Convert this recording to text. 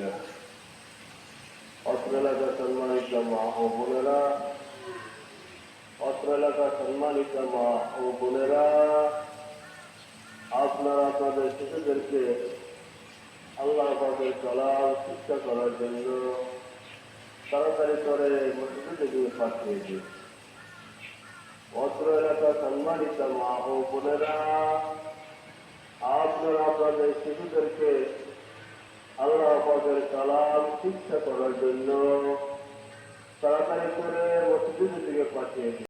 আলহামদুলিল্লাহ অত্র এলাকার সম্মানিত মা ও বোনেরা। অত্র এলাকার সম্মানিত মা ও বোনেরা, আপনারা আপনাদের শিশুদেরকে আল্লাহ পাকের কলাম শিক্ষা করার জন্য তাড়াতাড়ি করে মসজিদে দিয়ে পাঠিয়ে দিন। অত্র এলাকার সম্মানিত মা ও বোনেরা, আপনারা আপনাদের শিশুদেরকে শিক্ষা করার জন্য তাড়াতাড়ি করে মসজিদের দিকে পাঠিয়ে